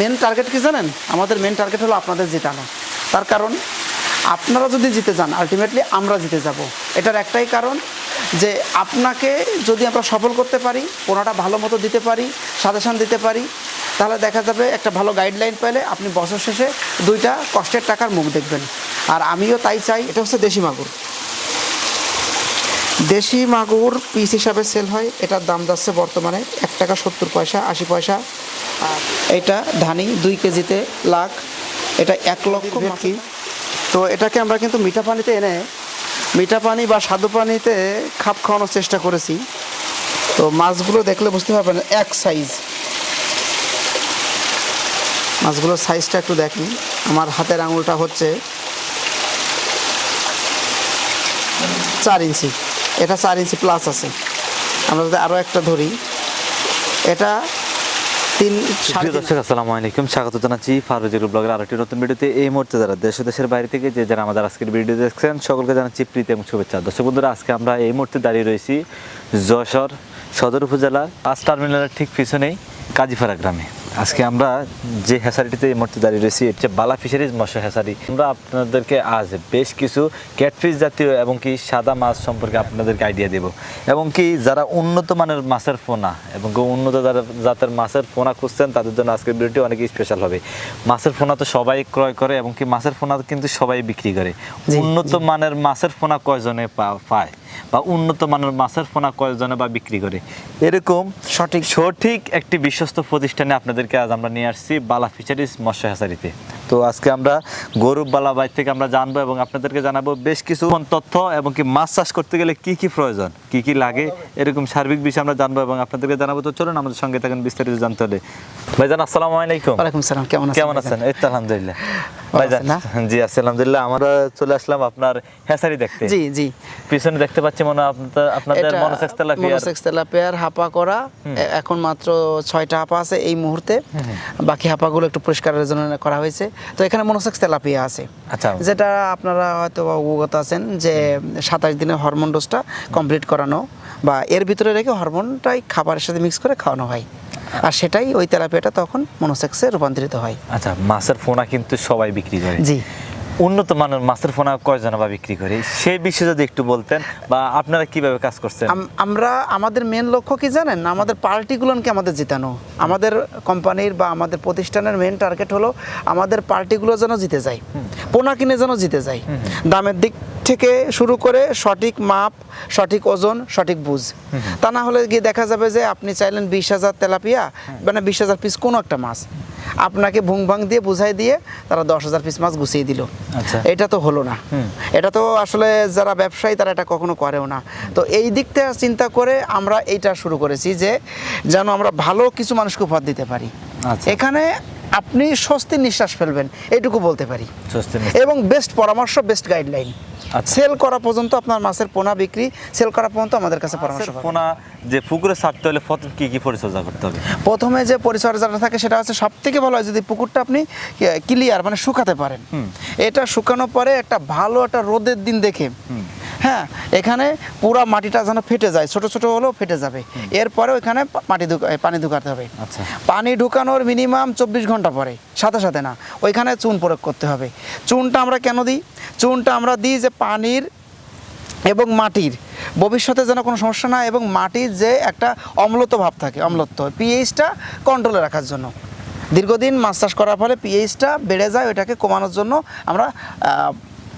Main target কি জানেন? আমাদের মেন টার্গেট হলো আপনাদের জেতানো। তার কারণ, আপনারা যদি জিতে যান আলটিমেটলি আমরা জিতে যাব। এটার একটাই কারণ যে আপনাকে যদি আমরা সফল করতে পারি পোনাটা ভালো মতো দিতে পারি, সাজেশন দিতে পারি, তাহলে দেখা যাবে একটা ভালো গাইডলাইন পেলে আপনি বছর শেষে দুইটা কষ্টের টাকার মুখ দেখবেন। আর আমিও তাই চাই, এটা হচ্ছে দেশি মাগুর। দেশি মাগুর পিস হিসাবে সেল হয়। এটার দাম যাচ্ছে বর্তমানে এক টাকা সত্তর পয়সা আশি পয়সা। আর এটা ধানি দুই কেজিতে লাখ। এটা এক লক্ষ ভেটকি তো এটাকে আমরা কিন্তু মিঠা পানিতে এনে মিঠা পানি বা স্বাদু পানিতে খাপ খাওয়ানোর চেষ্টা করেছি। তো মাছগুলো দেখলে বুঝতে পারবেন এক সাইজ মাছগুলোর সাইজটা একটু দেখি আমার হাতের আঙুলটা হচ্ছে চার ইঞ্চি। এটা চার ইঞ্চি প্লাস আছে। আমরা যদি আরও একটা ধরি এটা তিন দর্শক আসসালামু আলাইকুম। স্বাগত জানাচ্ছি ফারুজিগুল ব্লগের আরেকটি নতুন ভিডিওতে। এই মুহূর্তে যারা দেশ দেশের বাইরে থেকে যে যারা আমাদের আজকের ভিডিও দেখছেন সকলকে জানাচ্ছি প্রীতি এবং শুভেচ্ছা। দর্শক বন্ধুরা আজকে আমরা এই মুহূর্তে দাঁড়িয়ে রয়েছি যশোর সদর বাস টার্মিনালের ঠিক পিছনেই কাজীপাড়া গ্রামে। আজকে আমরা যে হ্যাসারিটিতে এই মুহূর্তে দাঁড়িয়ে রয়েছি এটা বালা ফিশারিজ মৎস্য হ্যাসারি। আমরা আপনাদেরকে আজ বেশ কিছু ক্যাটফিশ জাতীয় এবং কি সাদা মাছ সম্পর্কে আপনাদেরকে আইডিয়া দেব। এবং কি যারা উন্নত মানের মাছের পোনা এবং উন্নত যারা- জাতের মাছের পোনা খুঁজছেন তাদের জন্য আজকের ভিডিওটি অনেক স্পেশাল হবে। মাছের পোনা তো সবাই ক্রয় করে এবং কি মাছের ফোনা কিন্তু সবাই বিক্রি করে। উন্নত মানের মাছের পোনা কয়জনে পা- পায়? বা উন্নত মানের মাছের পোনা কয়জনে বা বিক্রি করে? এরকম সঠিক। সঠিক একটি বিশ্বস্ত প্রতিষ্ঠানে আপনাদেরকে আজ আমরা নিয়ে আসছি বালা ফিশারিজ মৎস্য হ্যাচারিতে তো আজকে আমরা গরু বালা বাই থেকে আমরা জানব এবং আপনাদেরকে জানাব বেশ কিছু তথ্য এবং কি মাছ চাষ করতে গেলে কি কি প্রয়োজন কি কি লাগে এরকম সার্বিক বিষয় আমরা জানব এবং আপনাদেরকে জানাব। তো চলুন আমাদের সঙ্গে থাকেন বিস্তারিত জানতে হলে। ভাইজান আসসালামু আলাইকুম। ওয়ালাইকুম সালাম কেমন আছেন কেমন আছেন? এই তো আলহামদুলিল্লাহ। ভাইজান জি আলহামদুলিল্লাহ। আমরা চলে আসলাম আপনার হ্যাচারি দেখতে। জি জি। পিছনে দেখতে পাচ্ছি মনে আপনাদের- আপনাদের মনোসেক্স তেলাপিয়ার। মনোসেক্স তেলাপিয়ার হাপা করা। এখন মাত্র ছয়টা হাপা আছে এই মুহূর্তে। বাকি হাপাগুলো একটু পরিষ্কারের জন্য করা হয়েছে। তো এখানে মনোসেক্স তেলাপিয়া আছে। আচ্ছা। যেটা আপনারা হয়তো অবগত আছেন যে সাতাশ দিনের হরমোন ডোজটা কমপ্লিট করানো বা এর ভিতরে রেখে হরমোনটাই খাবারের সাথে মিক্স করে খাওয়ানো হয়। আর সেটাই ওই তেলাপিয়াটা তখন মনোসেক্সে রূপান্তরিত হয়। আচ্ছা মাছের ফোনা কিন্তু সবাই বিক্রি করে। জি। উন্নত মানের মাছের ফোনা কয়জন বা বিক্রি করে? সেই বিষয়ে যদি একটু বলতেন বা আপনারা কীভাবে কাজ করছেন? আমরা আমাদের মেন লক্ষ্য কি জানেন? আমাদের পার্টিগুলোকে আমাদের জেতানো। আমাদের কোম্পানির বা আমাদের প্রতিষ্ঠানের মেন টার্গেট হলো আমাদের পার্টিগুলো যেন জিতে যায়। পোনা কিনে যেন জিতে যায়। দামের দিক থেকে শুরু করে সঠিক মাপ সঠিক ওজন সঠিক বুঝ। তা না হলে গিয়ে দেখা যাবে যে আপনি চাইলেন বিশ হাজার তেলাপিয়া মানে বিশ হাজার পিস কোনো একটা মাছ। আপনাকে ভুং ভাং দিয়ে বুঝাই দিয়ে তারা দশ হাজার পিস মাছ গুছিয়ে দিল। আচ্ছা। এটা তো হলো না। এটা তো আসলে যারা ব্যবসায়ী তারা এটা কখনো করেও না। তো এই দিক থেকে চিন্তা করে আমরা এইটা শুরু করেছি যে যেন আমরা ভালো কিছু মানুষকে উপহার দিতে পারি। আচ্ছা। এখানে আপনি স্বস্তির নিঃশ্বাস ফেলবেন এইটুকু বলতে পারি। এবং বেস্ট পরামর্শ বেস্ট গাইডলাইন আচ্ছা। সেল করা পর্যন্ত আপনার মাছের পোনা বিক্রি সেল করা পর্যন্ত আমাদের কাছে পরামর্শ পোনা যে পুকুরে ছাড়তে হলে প্রথম কি কি পরিচর্যা করতে হবে? প্রথমে যে পরিচর্যাটা থাকে সেটা হচ্ছে সব থেকে ভালো হয় যদি পুকুরটা আপনি ক্লিয়ার মানে শুকাতে পারেন। এটা শুকানোর পরে একটা ভালো একটা রোদের দিন দেখে হ্যাঁ এখানে পুরা মাটিটা যেন ফেটে যায় ছোট ছোট হলেও ফেটে যাবে। এরপরে ওইখানে মাটি পানি ঢুকাতে হবে। আচ্ছা। পানি ঢুকানোর মিনিমাম চব্বিশ ঘণ্টা পরে সাথে সাথে না। ওইখানে চুন প্রয়োগ করতে হবে। চুনটা আমরা কেন দিই? চুনটা আমরা দিই যে পানির এবং মাটির। ভবিষ্যতে যেন কোনো সমস্যা না এবং মাটির যে একটা অম্লত ভাব থাকে অম্লত্ব পিএইচটা কন্ট্রোলে রাখার জন্য। দীর্ঘদিন মাছ চাষ করার ফলে পিএইচটা বেড়ে যায় ওইটাকে কমানোর জন্য আমরা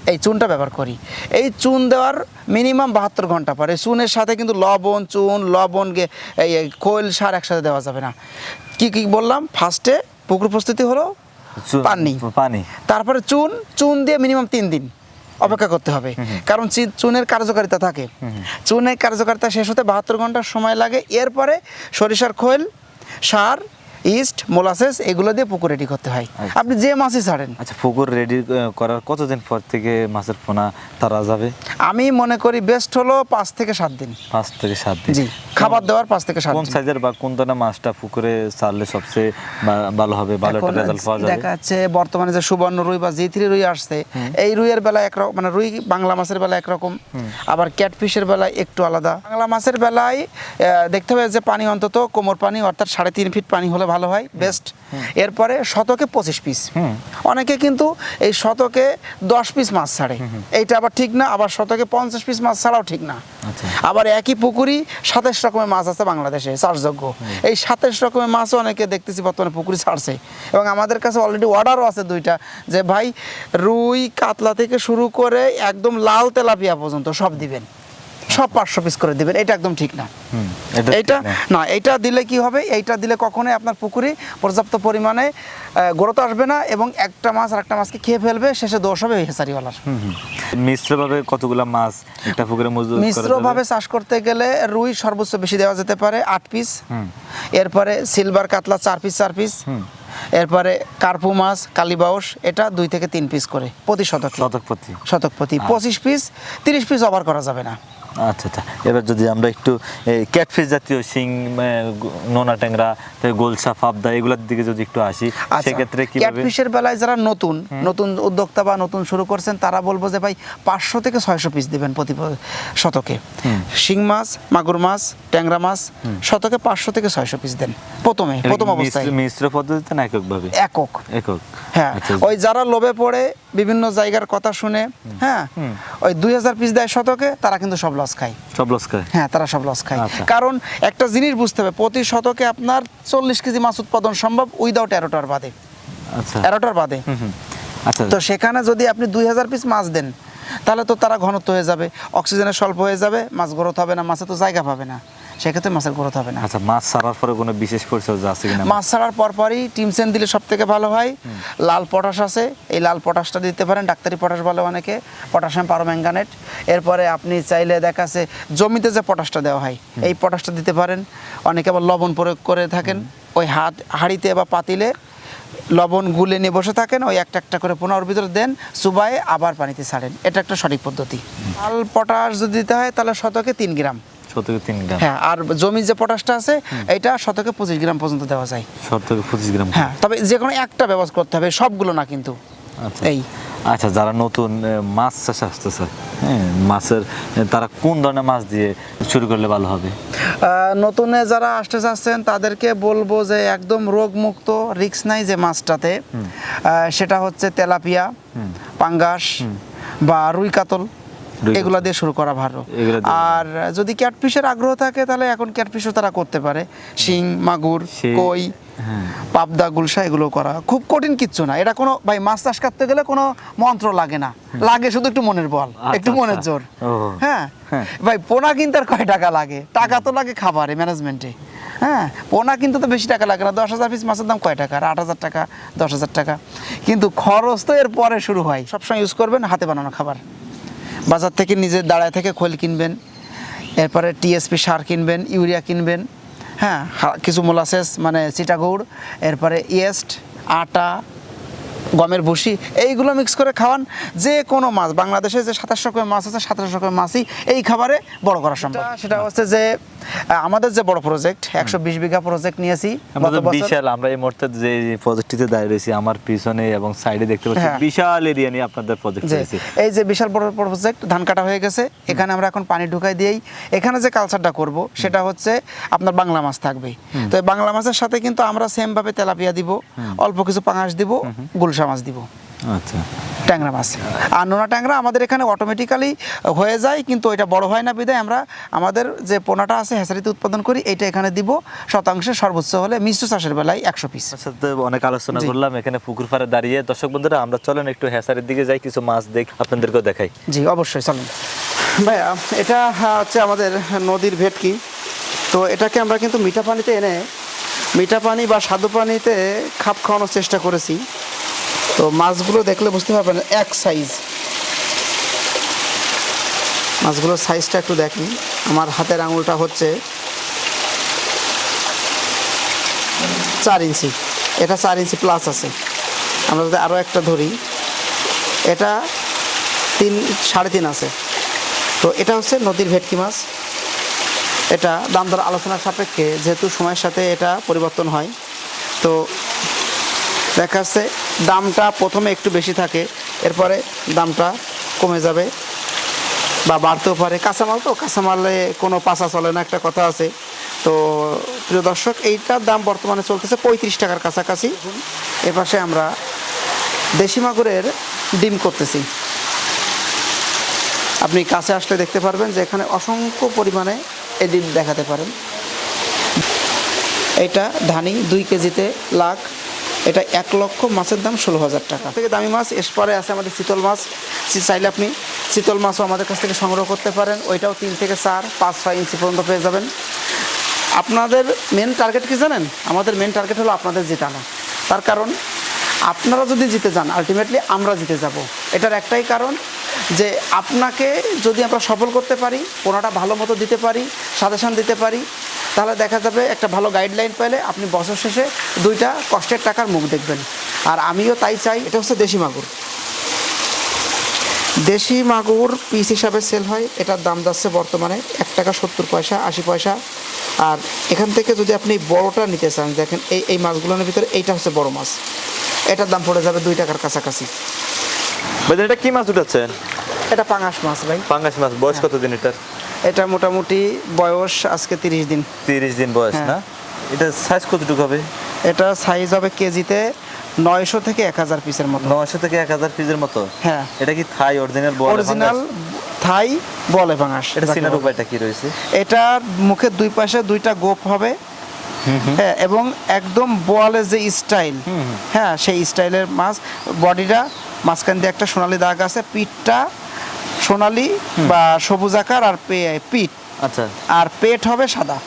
এই চুনটা ব্যবহার করি। এই চুন দেওয়ার মিনিমাম বাহাত্তর ঘণ্টা পরে। চুনের সাথে কিন্তু লবণ চুন লবণ গে- এই খৈল সার একসাথে দেওয়া যাবে না। কি কি বললাম? ফার্স্টে পুকুর প্রস্তুতি হলো পানি। পানি। তারপরে চুন চুন দিয়ে মিনিমাম তিন দিন অপেক্ষা করতে হবে। কারণ চুনের কার্যকারিতা থাকে। চুনের কার্যকারিতা শেষ হতে বাহাত্তর ঘণ্টা সময় লাগে। এরপরে সরিষার খোল সার ইস্ট মোলাসেস এগুলো দিয়ে পুকুর রেডি করতে হয়। আচ্ছা। আপনি যে মাছই ছাড়েন। আচ্ছা পুকুর রেডি করার কতদিন পর থেকে মাছের পোনা তারা যাবে? আমি মনে করি বেস্ট হলো পাঁচ থেকে সাত দিন। পাঁচ থেকে সাত দিন। জি। খাবার দেওয়ার পাঁচ থেকে সাত কোন সাইজের বা কোন ধরনের মাছটা পুকুরে ছাড়লে সবচেয়ে ভালো হবে ভালো একটা রেজাল্ট পাওয়া যাবে? দেখা যাচ্ছে বর্তমানে যে সুবর্ণ রুই বা জি থ্রি রুই আসছে এই রুইয়ের বেলা একরকম মানে রুই বাংলা মাছের বেলা একরকম আবার ক্যাটফিশের বেলায় একটু আলাদা। বাংলা মাছের বেলায় দেখতে হবে যে পানি অন্তত কোমর পানি অর্থাৎ সাড়ে তিন ফিট পানি হলে ভালো হয় বেস্ট এরপরে শতকে পঁচিশ পিস অনেকে কিন্তু এই শতকে দশ পিস মাছ ছাড়ে। এইটা আবার ঠিক না আবার শতকে পঞ্চাশ পিস মাছ ছাড়াও ঠিক না। আচ্ছা। আবার একই পুকুরি সাতাশ রকমের মাছ আছে বাংলাদেশে চাষযোগ্য। এই সাতাশ রকমের মাছও অনেকে দেখতেছি বর্তমানে পুকুরি ছাড়ছে। এবং আমাদের কাছে অলরেডি অর্ডারও আছে দুইটা যে ভাই রুই কাতলা থেকে শুরু করে একদম লাল তেলাপিয়া পর্যন্ত সব দিবেন। সব পাঁচশো পিস করে দিবেন এটা একদম ঠিক না। এটা না। এটা দিলে কি হবে? এইটা দিলে কখনোই আপনার পুকুরে পর্যাপ্ত পরিমাণে গ্রোথ আসবে না এবং একটা মাছ আর একটা মাছকে খেয়ে ফেলবে শেষে দোষ হবে ওই হেসারিওয়ালার। মিশ্রভাবে কতগুলা মাছ একটা পুকুরে মজুদ মিশ্রভাবে চাষ করতে গেলে রুই সর্বোচ্চ বেশি দেওয়া যেতে পারে আট পিস। এরপরে সিলভার কাতলা চার পিস চার পিস। এরপরে কার্পু মাছ কালীবাউস এটা দুই থেকে তিন পিস করে প্রতি শতক। শতক প্রতি। শতক প্রতি পঁচিশ পিস তিরিশ পিস ওভার করা যাবে না। আচ্ছা আচ্ছা। এবার যদি আমরা একটু ক্যাটফিশ জাতীয় শিং নোনা ট্যাংরা গোলসা ফাবদা এগুলোর দিকে যদি একটু আসি সেক্ষেত্রে কীভাবে? ক্যাটফিশের বেলায় যারা নতুন নতুন উদ্যোক্তা বা নতুন শুরু করছেন তারা বলব যে ভাই পাঁচশো থেকে ছয়শো পিস দিবেন প্রতি শতকে। শিং মাছ মাগুর মাছ ট্যাংরা মাছ শতকে পাঁচশো থেকে ছয়শো পিস দেন। প্রথমে প্রথম অবস্থায়। মিশ্র- পদ্ধতিতে না এককভাবে? একক। একক। হ্যাঁ। আচ্ছা ওই যারা লোভে পড়ে বিভিন্ন জায়গার কথা শুনে হ্যাঁ ওই দুই হাজার পিস দেয় শতকে তারা কিন্তু সব লস খায়। সব লস খায়? হ্যাঁ তারা সব লস খায়। আচ্ছা। কারণ একটা জিনিস বুঝতে হবে প্রতি শতকে আপনার চল্লিশ কেজি মাছ উৎপাদন সম্ভব উইদাউট এরোটার বাদে। আচ্ছা। এরোটার বাদে। হুম, হুম। আচ্ছা। তো সেখানে যদি আপনি দুই হাজার পিস মাছ দেন তাহলে তো তারা ঘনত্ব হয়ে যাবে অক্সিজেনের স্বল্প হয়ে যাবে মাছ গ্রোথ হবে না মাছে তো জায়গা পাবে না। সেক্ষেত্রে মাছের গ্রোথ হবে না। আচ্ছা মাছ ছাড়ার পরে কোনো বিশেষ পরিচর্যা আছে কিনা? মাছ ছাড়ার পরপরই টিমসেন দিলে সব থেকে ভালো হয়। লাল পটাশ আছে এই লাল পটাশটা দিতে পারেন ডাক্তারি পটাশ বলে অনেকে পটাশিয়াম পারোম্যাঙ্গানেট। এরপরে আপনি চাইলে দেখাছে জমিতে যে পটাশটা দেওয়া হয় এই পটাশটা দিতে পারেন। অনেকে আবার লবণ প্রয়োগ করে থাকেন ওই হাত হাঁড়িতে বা পাতিলে লবণ গুলে নিয়ে বসে থাকেন ওই একটা একটা করে পনেরোর ভিতরে দেন চুবায়ে আবার পানিতে ছাড়েন। এটা একটা সঠিক পদ্ধতি। লাল পটাশ যদি দিতে হয় তাহলে শতকে তিন গ্রাম। শতকে তিন গ্রাম। হ্যাঁ আর জমির যে পটাশটা আছে এটা শতকে পঁচিশ গ্রাম পর্যন্ত দেওয়া যায়। শতকে পঁচিশ গ্রাম হ্যাঁ তবে যে কোনো একটা ব্যবস্থা করতে হবে সবগুলো না কিন্তু। আচ্ছা। এই। আচ্ছা যারা নতুন মাছ চাষে আসতেছে হ্যাঁ মাছের তারা কোন ধরনের মাছ দিয়ে শুরু করলে ভালো হবে? নতুনে যারা আসতে চাচ্ছেন তাদেরকে বলব যে একদম রোগমুক্ত রিক্স নাই যে মাছটাতে। সেটা হচ্ছে তেলাপিয়া পাঙ্গাস বা রুই কাতল। এগুলা দিয়ে শুরু করা ভালো। আর যদি ক্যাটফিশের আগ্রহ থাকে তাহলে এখন ক্যাটফিশও তারা করতে পারে। শিং মাগুর কই হ্যাঁ। পাবদা গুলশা এগুলো করা। খুব কঠিন কিচ্ছু না। এটা কোনো ভাই মাছ চাষ করতে গেলে কোনো মন্ত্র লাগে না। লাগে শুধু একটু মনের বল আচ্ছা, একটু মনের আচ্ছা। জোর হ্যাঁ। হ্যাঁ। ভাই পোনা কিনতে আর কয় টাকা লাগে? টাকা তো লাগে খাবারে ম্যানেজমেন্টে হ্যাঁ পোনা কিন্তু তো বেশি টাকা লাগে না। দশ হাজার পিস মাছের দাম কয় টাকা? আর আট হাজার টাকা দশ হাজার টাকা। কিন্তু খরচ তো এর পরে শুরু হয়। সবসময় ইউজ করবেন হাতে বানানো খাবার। বাজার থেকে নিজের দাঁড়ায় থেকে খোল কিনবেন, এরপরে টিএসপি সার কিনবেন, ইউরিয়া কিনবেন হ্যাঁ কিছু মোলাসেস মানে চিটাগুড়, এরপরে ইয়েস্ট, আটা, গমের ভুসি, এইগুলো মিক্স করে খাওয়ান। যে কোনো মাছ, বাংলাদেশে যে সাতাশ রকমের মাছ আছে সাতাশ রকমের মাছই এই খাবারে বড় করা সম্ভব। সেটা হচ্ছে যে আমাদের যে বড় প্রজেক্ট একশো বিশ বিঘা প্রজেক্ট নিয়েছি। বিশাল আমরা এই মুহূর্তে যে প্রজেক্টটিতে দাঁড়িয়ে রয়েছি আমার পিছনে এবং সাইডে দেখতে পাচ্ছি হ্যাঁ। বিশাল এরিয়া নিয়ে আপনাদের প্রজেক্ট রয়েছে। এই যে বিশাল বড় প্রজেক্ট ধান কাটা হয়ে গেছে এখানে আমরা এখন পানি ঢুকাই দিয়েই এখানে যে কালচারটা করব সেটা হচ্ছে আপনার বাংলা মাছ থাকবে। তো এই বাংলা মাছের সাথে কিন্তু আমরা সেম ভাবে তেলাপিয়া দিব অল্প কিছু পাঙাশ দিব গুলশা মাছ দিব। আচ্ছা। ট্যাংরা মাছ। আর নোনা ট্যাংরা আমাদের এখানে অটোমেটিক্যালি হয়ে যায় কিন্তু এটা বড় হয় না বিদায়। আমরা আমাদের যে পোনাটা আছে হেসারিতে উৎপাদন করি এটা এখানে দিব। শতাংশে সর্বোচ্চ হলে মিশ্র চাষের বেলায় একশো পিস সাথে অনেক আলোচনা করলাম এখানে পুকুর পাড়ে দাঁড়িয়ে। দর্শক বন্ধুরা আমরা চলেন একটু হেসারের দিকে যাই কিছু মাছ দেখ আপনাদেরকেও দেখাই। জি অবশ্যই চলেন। ভাইয়া এটা হচ্ছে আমাদের নদীর ভেটকি। তো এটাকে আমরা কিন্তু মিঠা পানিতে এনে মিঠা পানি বা স্বাদু পানিতে খাপ খাওয়ানোর চেষ্টা করেছি। তো মাছগুলো দেখলে বুঝতে পারবেন এক সাইজ মাছগুলোর সাইজটা একটু দেখি। আমার হাতের আঙুলটা হচ্ছে চার ইঞ্চি। এটা চার ইঞ্চি প্লাস আছে। আমরা যদি আরও একটা ধরি, এটা তিন, সাড়ে তিন আছে। তো এটা হচ্ছে নদীর ভেটকি মাছ। এটা দাম দর আলোচনার সাপেক্ষে যেহেতু সময়ের সাথে এটা পরিবর্তন হয়, তো দেখা যাচ্ছে দামটা প্রথমে একটু বেশি থাকে, এরপরে দামটা কমে যাবে বা বাড়তেও পারে। কাঁচামাল তো, কাঁচামালে কোনো পাশা চলে না, একটা কথা আছে। তো প্রিয় দর্শক, এইটার দাম বর্তমানে চলতেছে পঁয়ত্রিশ টাকার কাছাকাছি। এপাশে আমরা দেশি মাগুরের ডিম করতেছি। আপনি কাছে আসলে দেখতে পারবেন যে এখানে অসংখ্য পরিমাণে এই ডিম দেখাতে পারেন। এটা ধানি দুই কেজিতে লাখ এটা এক লক্ষ মাছের দাম ষোলো হাজার টাকা। থেকে দামি মাছ এরপরে আছে আমাদের চিতল মাছ। চাইলে আপনি চিতল মাছও আমাদের কাছ থেকে সংগ্রহ করতে পারেন। ওইটাও তিন থেকে চার, পাঁচ, ছয় ইঞ্চি পর্যন্ত পেয়ে যাবেন। আপনাদের মেন টার্গেট কি জানেন? আমাদের মেন টার্গেট হলো আপনাদের জেতানো। তার কারণ, আপনারা যদি জিতে যান আলটিমেটলি আমরা জিতে যাব। এটার একটাই কারণ যে আপনাকে যদি আমরা সফল করতে পারি কোনোটা ভালো মতো দিতে পারি, সাজেশন দিতে পারি তাহলে দেখা যাবে একটা ভালো গাইডলাইন পেলে আপনি বছর শেষে দুইটা কষ্টের টাকার মুখ দেখবেন। আর আমিও তাই চাই এটা হচ্ছে দেশি মাগুর। দেশি মাগুর পিস হিসাবে সেল হয় এটার দাম যাচ্ছে বর্তমানে এক টাকা সত্তর পয়সা আশি পয়সা। আর এখান থেকে যদি আপনি বড়টা নিতে চান দেখেন এই এই মাছগুলোর ভিতরে এইটা হচ্ছে বড় মাছ। এটার দাম পড়ে যাবে দুই টাকার কাছাকাছি। ভাই এটা কি মাছ উঠাচ্ছেন এটা পাঙাশ মাছ ভাই। পাঙাশ মাছ বয়স কত দিন এটার? এটা মোটামুটি বয়স আজকে তিরিশ দিন। তিরিশ দিন বয়স হ্যাঁ। না? এটা সাইজ কতটুকু হবে? এটা সাইজ হবে কেজিতে নয়শো থেকে এক হাজার পিসের মতো। নশো থেকে এক হাজার পিসের মতো? হ্যাঁ। এটা কি থাই অরিজিনাল বল অরিজিনাল থাই বলে পাঙাশ এটা চিনার বলে। উপায়টা কি রয়েছে? এটার মুখের দুই পাশে দুইটা গোপ হবে। হ্যাঁ এবং একদম বোয়ালের যে স্টাইল হ্যাঁ সেই স্টাইলের মাছ বডিটা মাঝখান দিয়ে একটা সোনালি দাগ আছে পিঠটা সোনালি বা সবুজ আকার আর পিট আচ্ছা। আর পেট হবে সাদা।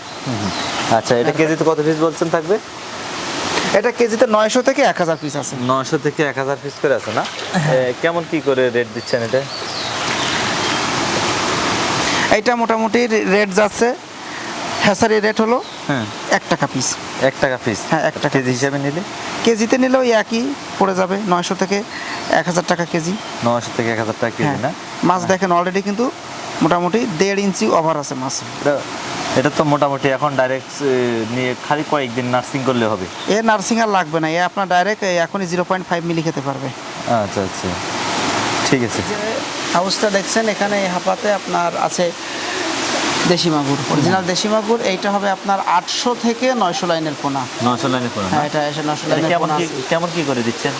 আচ্ছা এটা কেজিতে কত পিস বলছেন থাকবে? এটা কেজিতে নয়শো থেকে এক হাজার পিস আছে। নয়শো থেকে এক হাজার পিস করে আছে না? এ, কেমন কি করে রেট দিচ্ছেন এটা? এটা মোটামুটি রেট যাচ্ছে। হ্যাসারি রেট হলো হ্যাঁ। এক টাকা পিস এক টাকা পিস হ্যাঁ, এক টাকা কেজি হিসাবে নিলে? কেজিতে নিলেও এই একই পড়ে যাবে নয়শো থেকে এক হাজার টাকা কেজি। নশো থেকে এক হাজার টাকা কেজি হ্যাঁ। না? মাছ দেখেন অলরেডি কিন্তু মোটামুটি দেড় ইঞ্চি ওভার আছে মাছ। এটা- তো মোটামুটি এখন ডাইরেক্ট নিয়ে খালি কয়েকদিন নার্সিং করলে হবে। এ নার্সিং আর লাগবে না এ আপনার ডাইরেক্ট এখনই জিরো পয়েন্ট ফাইভ মিলি খেতে পারবে। আচ্ছা আচ্ছা। ঠিক আছে। হাউসটা দেখছেন এখানে এই হাপাতে আপনার আছে দেশি মাগুর অরিজিনাল দেশি মাগুর এইটা হবে আপনার আটশো থেকে নয়শো লাইনের পোনা নশো লাইনে করে হ্যাঁ এটা এসে নয়শো লাইনের কেমন পোনা কি আছে। কেমন কি করে দিচ্ছেন?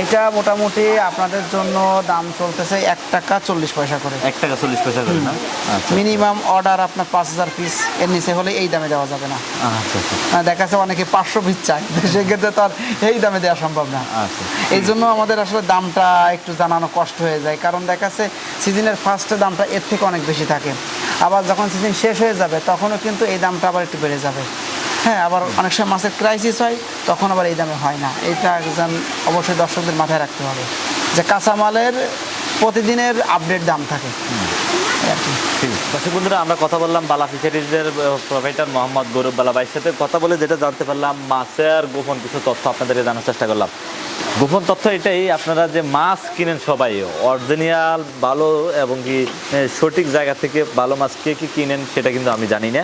এইটা মোটামুটি আপনাদের জন্য দাম চলতেছে এক টাকা চল্লিশ পয়সা করে। এক টাকা চল্লিশ পয়সা করে না? আচ্ছা। মিনিমাম অর্ডার আপনার পাঁচ হাজার পিস এর নিচে হলে এই দামে দেওয়া যাবে না। আচ্ছা আচ্ছা। হ্যাঁ, দেখা যাচ্ছে অনেকে পাঁচশো পিস চায় সেক্ষেত্রে তো আর এই দামে দেওয়া সম্ভব না। এই জন্য আমাদের আসলে দামটা একটু জানানো কষ্ট হয়ে যায় কারণ দেখা যাচ্ছে সিজনের ফার্স্টে দামটা এর থেকে অনেক বেশি থাকে। আবার যখন সিজন শেষ হয়ে যাবে, তখনও কিন্তু এই দামটা আবার একটু বেড়ে যাবে। হ্যাঁ আবার অনেক সময় মাছের ক্রাইসিস হয়, তখন আবার এই দামে হয় না। এটা একজন অবশ্যই দর্শকদের মাথায় রাখতে হবে যে কাঁচামালের প্রতিদিনের আপডেট দাম থাকে। দর্শক বন্ধুরা, আমরা কথা বললাম বালা ফিশারিজের প্রোভাইডার মোহাম্মদ গৌরব বালা ভাইয়ের সাথে। কথা বলে যেটা জানতে পারলাম, মাছের গোপন কিছু তথ্য আপনাদেরকে জানার চেষ্টা করলাম। গোপন তথ্য এটাই, আপনারা যে মাছ কিনেন সবাই অরিজিনাল ভালো এবং কি সঠিক জায়গা থেকে ভালো মাছ কে কি কিনেন সেটা কিন্তু আমি জানি না।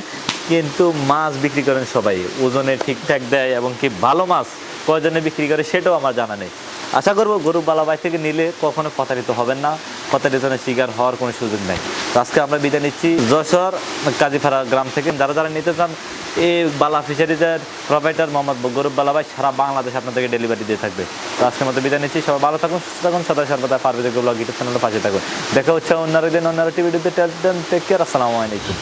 কিন্তু মাছ বিক্রি করেন সবাই, ওজনে ঠিকঠাক দেয় এবং কি ভালো মাছ প্রয়োজনে বিক্রি করে সেটাও আমার জানা নেই। আশা করব গরু বালাবাই থেকে নিলে কখনো প্রতারিত হবেন না। প্রতারিতনের শিকার হওয়ার কোনো সুযোগ নেই। তো আজকে আমরা বিদায় নিচ্ছি যশোর কাজীপাড়া গ্রাম থেকে। যারা যারা নিতে চান, এই বালা ফিশারিজের প্রোভাইডার মোহাম্মদ গরুব বালাবাই সারা বাংলাদেশ আপনাদেরকে ডেলিভারি দিয়ে থাকবে। তো আজকের মতো বিদায় নিচ্ছি। সবাই ভালো থাকুন, সুস্থ থাকুন, সদা সর্বদা পারবে ব্লগ ইউটিউব চ্যানেলের পাশে থাকুন। দেখা হচ্ছে অন্য দিন অন্য টিভিটিতে টেক কেয়ার আসসালামু আলাইকুম।